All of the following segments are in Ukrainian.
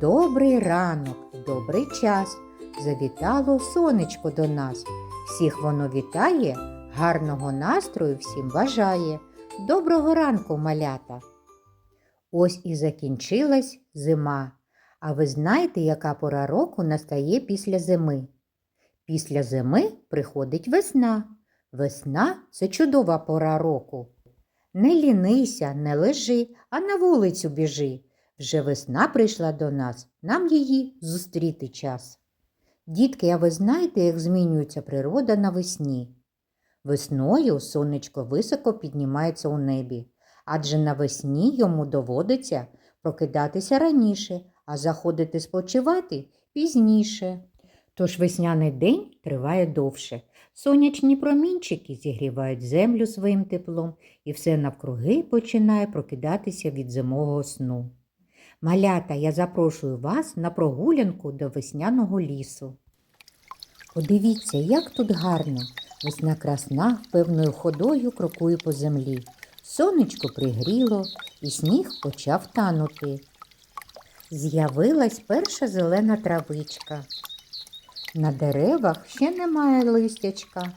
Добрий ранок, добрий час. Завітало сонечко до нас. Всіх воно вітає, гарного настрою всім бажає. Доброго ранку, малята. Ось і закінчилась зима. А ви знаєте, яка пора року настає після зими? Після зими приходить весна. Весна це чудова пора року. Не лінися, не лежи, а на вулицю біжи. Вже весна прийшла до нас, нам її зустріти час. Дітки, а ви знаєте, як змінюється природа навесні? Весною сонечко високо піднімається у небі, адже навесні йому доводиться прокидатися раніше, а заходити спочивати пізніше. Тож весняний день триває довше. Сонячні промінчики зігрівають землю своїм теплом, і все навкруги починає прокидатися від зимового сну. Малята, я запрошую вас на прогулянку до весняного лісу. Подивіться, як тут гарно. Весна красна певною ходою крокує по землі. Сонечко пригріло, і сніг почав танути. З'явилась перша зелена травичка. На деревах ще немає листячка.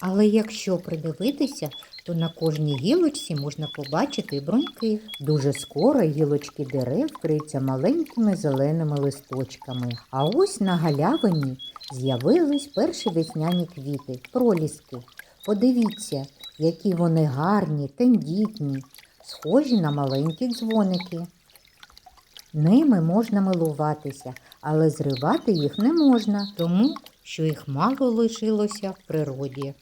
Але якщо придивитися, то на кожній гілочці можна побачити бруньки. Дуже скоро гілочки дерев вкриються маленькими зеленими листочками. А ось на галявині з'явились перші весняні квіти, проліски. Подивіться, які вони гарні, тендітні, схожі на маленькі дзвоники. Ними можна милуватися, але зривати їх не можна, тому що їх мало лишилося в природі.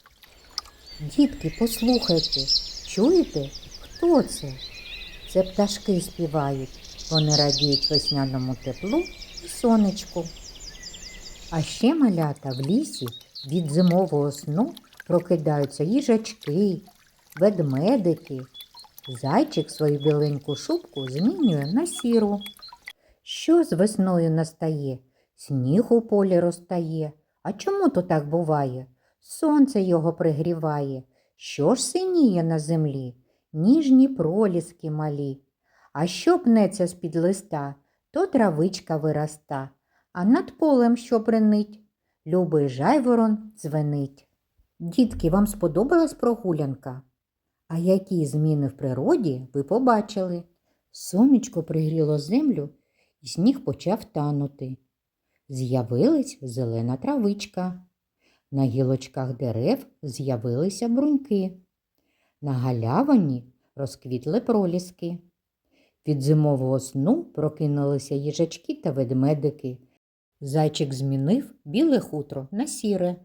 Дітки, послухайте, чуєте, хто це? Це пташки співають. Вони радіють весняному теплу і сонечку. А ще малята в лісі від зимового сну прокидаються їжачки, ведмедики. Зайчик свою біленьку шубку змінює на сіру. Що з весною настає? Сніг у полі розтає. А чому то так буває? Сонце його пригріває. Що ж синіє на землі? Ніжні проліски малі. А що пнеться з-під листа, то травичка вираста, а над полем що бренить? Любий жайворон дзвенить. Дітки, вам сподобалась прогулянка? А які зміни в природі ви побачили? Сонечко пригріло землю, і сніг почав танути. З'явилась зелена травичка. На гілочках дерев з'явилися бруньки. На галявині розквітли проліски. Від зимового сну прокинулися їжачки та ведмедики. Зайчик змінив біле хутро на сіре.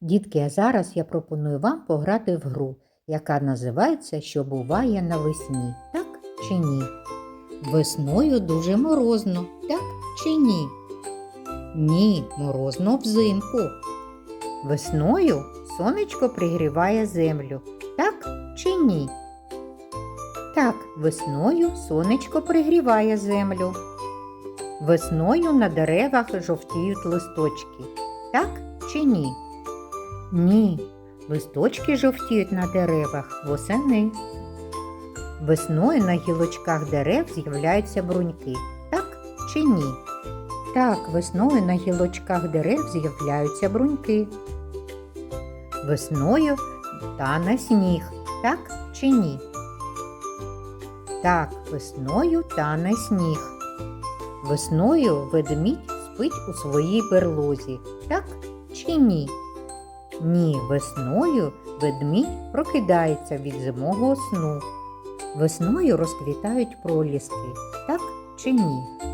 Дітки, а зараз я пропоную вам пограти в гру, яка називається Що буває навесні, так чи ні? Весною дуже морозно, так чи ні? Ні, морозно взимку. Весною сонечко пригріває землю, так чи ні? Так, весною сонечко пригріває землю. Весною на деревах жовтіють листочки, так чи ні? Ні, листочки жовтіють на деревах восени. Весною на гілочках дерев з'являються бруньки, так чи ні? Так, весною на гілочках дерев з'являються бруньки. Весною тане сніг, так чи ні? Так, весною тане сніг. Весною ведмідь спить у своїй берлозі, так чи ні? Ні, весною ведмідь прокидається від зимового сну. Весною розквітають проліски, так чи ні?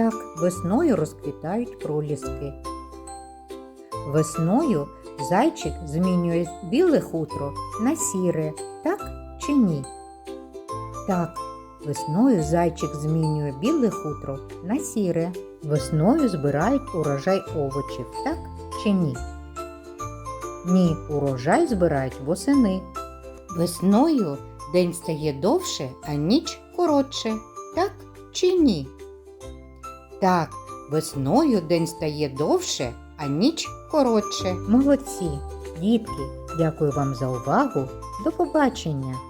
Так, весною розквітають проліски. Весною зайчик змінює біле хутро на сіре, так чи ні? Так, весною зайчик змінює біле хутро на сіре. Весною збирають урожай овочів, так чи ні? Ні, урожай збирають восени. Весною день стає довше, а ніч коротше, так чи ні? Так, весною день стає довше, а ніч коротше. Молодці, дітки, дякую вам за увагу. До побачення!